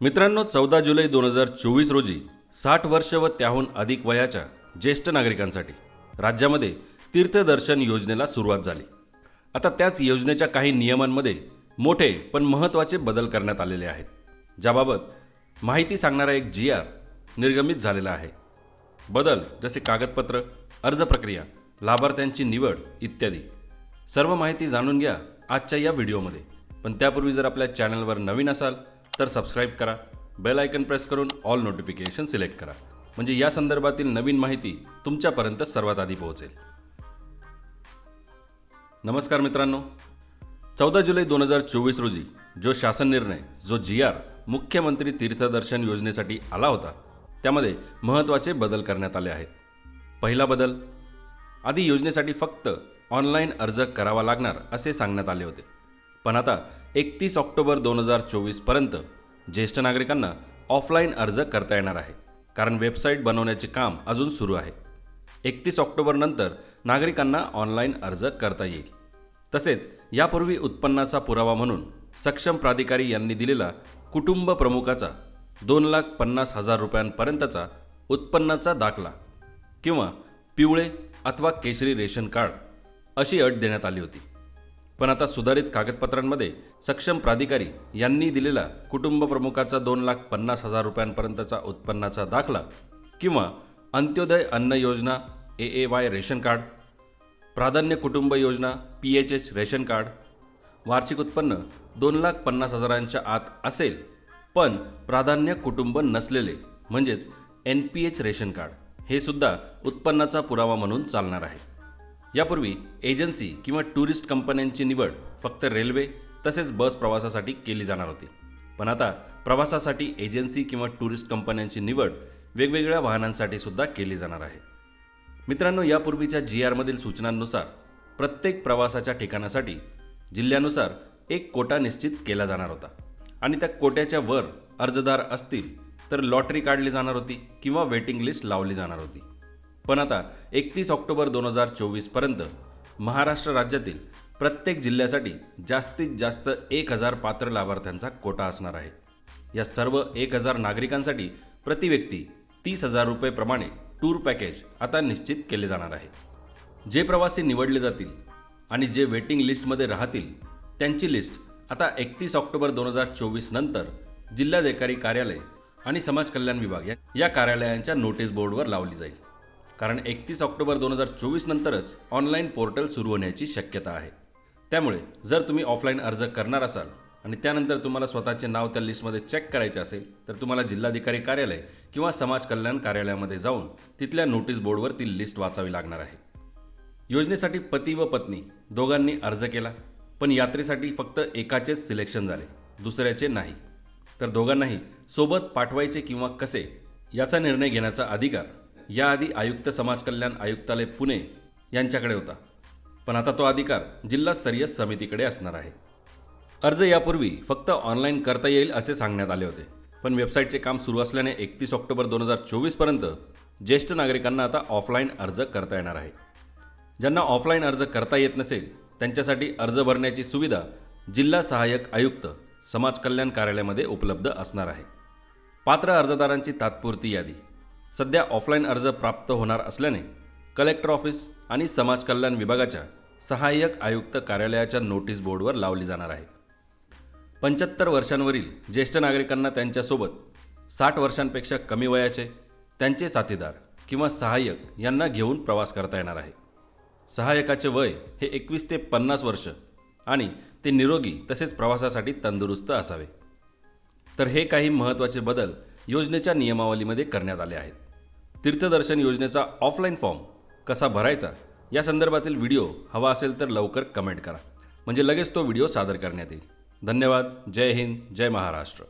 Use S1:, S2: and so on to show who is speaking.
S1: मित्रांनो चौदा जुलै दोन हजार चोवीस रोजी साठ वर्ष व त्याहून अधिक वयाच्या ज्येष्ठ नागरिकांसाठी राज्यामध्ये तीर्थदर्शन योजनेला सुरुवात झाली. आता त्याच योजनेच्या काही नियमांमध्ये मोठे पण महत्त्वाचे बदल करण्यात आलेले आहेत. ज्याबाबत माहिती सांगणारा एक जी आर निर्गमित झालेला आहे. बदल जसे कागदपत्र अर्ज प्रक्रिया लाभार्थ्यांची निवड इत्यादी. सर्व माहिती जाणून घ्या आजच्या या व्हिडिओमध्ये. पण त्यापूर्वी जर आपल्या चॅनलवर नवीन असाल तर सबस्क्राईब करा. बेल आयकन प्रेस करून ऑल नोटिफिकेशन सिलेक्ट करा. म्हणजे या संदर्भातील नवीन माहिती तुमच्यापर्यंत सर्वात आधी पोहोचेल. नमस्कार मित्रांनो. चौदा जुलै दोन हजार चोवीस रोजी जो शासन निर्णय जो जी आर मुख्यमंत्री तीर्थदर्शन योजनेसाठी आला होता त्यामध्ये महत्त्वाचे बदल करण्यात आले आहेत. पहिला बदल आधी योजनेसाठी फक्त ऑनलाईन अर्ज करावा लागणार असे सांगण्यात आले होते. पण आता एकतीस ऑक्टोबर दोन हजार चोवीसपर्यंत ज्येष्ठ नागरिकांना ऑफलाईन अर्ज करता येणार आहे. कारण वेबसाईट बनवण्याचे काम अजून सुरू आहे. एकतीस ऑक्टोबरनंतर नागरिकांना ऑनलाईन अर्ज करता येईल. तसेच यापूर्वी उत्पन्नाचा पुरावा म्हणून सक्षम प्राधिकारी यांनी दिलेला कुटुंब प्रमुखाचा दोन लाख पन्नास हजार रुपयांपर्यंतचा उत्पन्नाचा दाखला किंवा पिवळे अथवा केशरी रेशन कार्ड अशी अट देण्यात आली होती. पण आता सुधारित कागदपत्रांमध्ये सक्षम प्राधिकारी यांनी दिलेला कुटुंब प्रमुखाचा दोन लाख पन्नास हजार रुपयांपर्यंतचा उत्पन्नाचा दाखला किंवा अंत्योदय अन्न योजना A A Y ration card प्राधान्य कुटुंब योजना P H H ration card वार्षिक उत्पन्न दोन लाख पन्नास हजारांच्या आत असेल पण प्राधान्य कुटुंब नसलेले म्हणजेच N P H ration card हे सुद्धा उत्पन्नाचा पुरावा म्हणून चालणार आहे. यापूर्वी एजन्सी किंवा टुरिस्ट कंपन्यांची निवड फक्त रेल्वे तसेच बस प्रवासासाठी केली जाणार होती. पण आता प्रवासासाठी एजन्सी किंवा टुरिस्ट कंपन्यांची निवड वेगवेगळ्या वाहनांसाठी सुद्धा केली जाणार आहे. मित्रांनो यापूर्वीच्या जी आरमधील सूचनांनुसार प्रत्येक प्रवासाच्या ठिकाणासाठी जिल्ह्यानुसार एक कोटा निश्चित केला जाणार होता आणि त्या कोट्याच्या वर अर्जदार असतील तर लॉटरी काढली जाणार होती किंवा वेटिंग लिस्ट लावली जाणार होती. पण आता एकतीस ऑक्टोबर दोन हजार चोवीसपर्यंत महाराष्ट्र राज्यातील प्रत्येक जिल्ह्यासाठी जास्तीत जास्त एक हजार पात्र लाभार्थ्यांचा कोटा असणार आहे. या सर्व एक हजार नागरिकांसाठी प्रति व्यक्ती तीस हजार रुपयेप्रमाणे टूर पॅकेज आता निश्चित केले जाणार आहे. जे प्रवासी निवडले जातील आणि जे वेटिंग लिस्टमध्ये राहतील त्यांची लिस्ट आता एकतीस ऑक्टोबर दोन हजार चोवीस नंतर जिल्हाधिकारी कार्यालय आणि समाज कल्याण विभाग या कार्यालयांच्या नोटीस बोर्डवर लावली जाईल. कारण एकतीस ऑक्टोबर दोन हजार चोवीस नंतरच ऑनलाईन पोर्टल सुरू होण्याची शक्यता आहे. त्यामुळे जर तुम्ही ऑफलाईन अर्ज करणार असाल आणि त्यानंतर तुम्हाला स्वतःचे नाव त्या लिस्टमध्ये चेक करायचे असेल तर तुम्हाला जिल्हाधिकारी कार्यालय किंवा समाज कल्याण कार्यालयामध्ये जाऊन तिथल्या नोटीस बोर्डवर ती लिस्ट वाचावी लागणार आहे. योजनेसाठी पती व पत्नी दोघांनी अर्ज केला पण यात्रेसाठी फक्त एकाचेच सिलेक्शन झाले दुसऱ्याचे नाही. तर दोघांनाही सोबत पाठवायचे किंवा कसे याचा निर्णय घेण्याचा अधिकार याआधी आयुक्त समाज कल्याण आयुक्तालय पुणे यांच्याकडे होता. पण आता तो अधिकार जिल्हास्तरीय समितीकडे असणार आहे. अर्ज यापूर्वी फक्त ऑनलाईन करता येईल असे सांगण्यात आले होते. पण वेबसाईटचे काम सुरू असल्याने एकतीस ऑक्टोबर दोन हजार चोवीसपर्यंत ज्येष्ठ नागरिकांना आता ऑफलाईन अर्ज करता येणार आहे. ज्यांना ऑफलाईन अर्ज करता येत नसेल त्यांच्यासाठी अर्ज भरण्याची सुविधा जिल्हा सहाय्यक आयुक्त समाज कल्याण कार्यालयामध्ये उपलब्ध असणार आहे. पात्र अर्जदारांची तात्पुरती यादी सध्या ऑफलाईन अर्ज प्राप्त होणार असल्याने कलेक्टर ऑफिस आणि समाज कल्याण विभागाच्या सहाय्यक आयुक्त कार्यालयाच्या नोटीस बोर्डवर लावली जाणार आहे. पंच्याहत्तर वर्षांवरील ज्येष्ठ नागरिकांना त्यांच्यासोबत साठ वर्षांपेक्षा कमी वयाचे त्यांचे साथीदार किंवा सहाय्यक यांना घेऊन प्रवास करता येणार आहे. सहाय्यकाचे वय हे एकवीस ते पन्नास वर्ष आणि ते निरोगी तसेच प्रवासासाठी तंदुरुस्त असावे. तर हे काही महत्त्वाचे बदल योजनेच्या नियमावलीमध्ये करण्यात आले आहेत. तीर्थदर्शन योजनेचा ऑफलाईन फॉर्म कसा भरायचा या संदर्भातील व्हिडिओ हवा असेल तर लवकर कमेंट करा. म्हणजे लगेच तो व्हिडिओ सादर करण्यात येईल. धन्यवाद. जय हिंद. जय महाराष्ट्र.